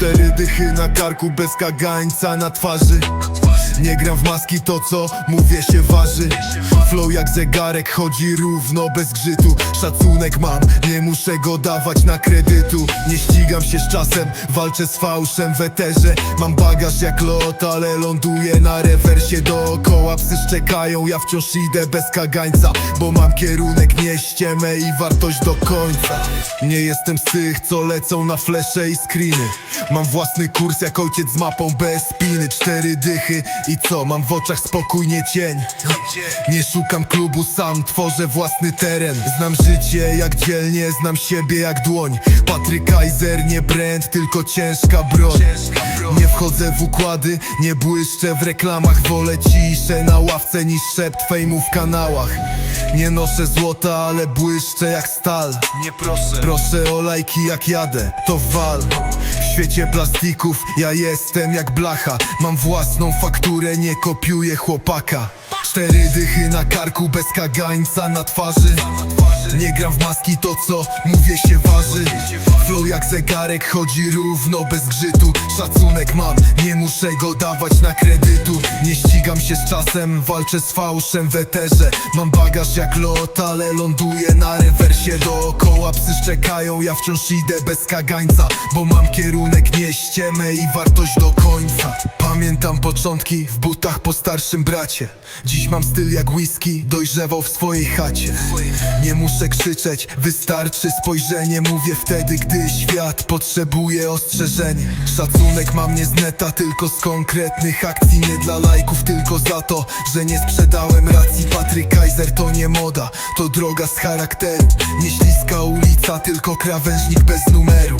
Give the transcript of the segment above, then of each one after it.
Cztery dychy na karku bez kagańca na twarzy. Nie gram w maski, to co mówię się waży. Flow jak zegarek, chodzi równo, bez grzytu. Szacunek mam, nie muszę go dawać na kredytu. Nie ścigam się z czasem, walczę z fałszem w eterze. Mam bagaż jak lot, ale ląduję na rewersie. Dookoła psy szczekają, ja wciąż idę bez kagańca Bo mam kierunek, nie ściemę i wartość do końca. Nie jestem z tych, co lecą na flesze i screeny Mam własny kurs jak ojciec z mapą bez spiny Cztery dychy. I co, mam w oczach spokój, nie cień? Nie szukam klubu, sam tworzę własny teren. Znam życie jak dzielnie, znam siebie jak dłoń. Patryk Kaiser, nie brand, tylko ciężka broń. Nie wchodzę w układy, nie błyszczę w reklamach. Wolę ciszę na ławce niż szept fejmu w kanałach. Nie noszę złota, ale błyszczę jak stal. Nie proszę. Proszę o lajki jak jadę, to wal świecie plastików. Ja jestem jak blacha. Mam własną fakturę, nie kopiuję chłopaka. Cztery dychy na karku bez kagańca na twarzy. Nie gram w maski, to co mówię się waży. Flow jak zegarek, chodzi równo bez grzytu. Szacunek mam, nie muszę go dawać na kredytu Nie ścigam się z czasem, walczę z fałszem w eterze. Mam bagaż jak lot, ale ląduję na rewersie. Dookoła psy szczekają, ja wciąż idę bez kagańca Bo mam kierunek, nie ściemę i wartość do końca. Pamiętam początki w butach po starszym bracie. Dziś mam styl jak whisky, dojrzewał w swojej chacie. Nie muszę krzyczeć, wystarczy spojrzenie. Mówię wtedy, gdy świat potrzebuje ostrzeżenie Szacunek mam nie z neta, tylko z konkretnych akcji Nie dla lajków, tylko za to, że nie sprzedałem racji. Patryk Kaiser to nie moda, to droga z charakteru. Nie śliska ulica, tylko krawężnik bez numeru.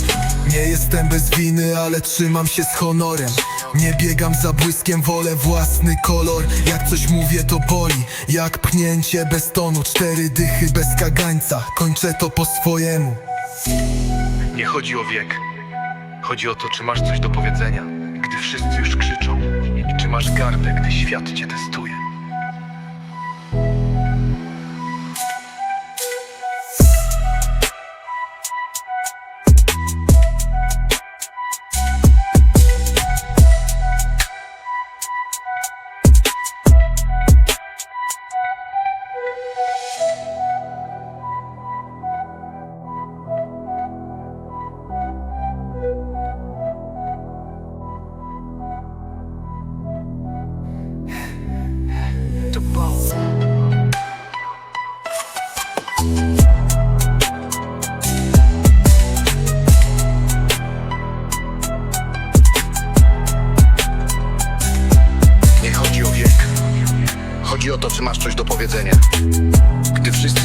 Nie jestem bez winy, ale trzymam się z honorem. Nie biegam za błyskiem, wolę własny kolor. Jak coś mówię to boli, jak pchnięcie bez tonu Cztery dychy bez kagańca, kończę to po swojemu. Nie chodzi o wiek. Chodzi o to, czy masz coś do powiedzenia Gdy wszyscy już krzyczą czy masz gardę, gdy świat cię testuje Chodzi o to, czy masz coś do powiedzenia. Gdy wszyscy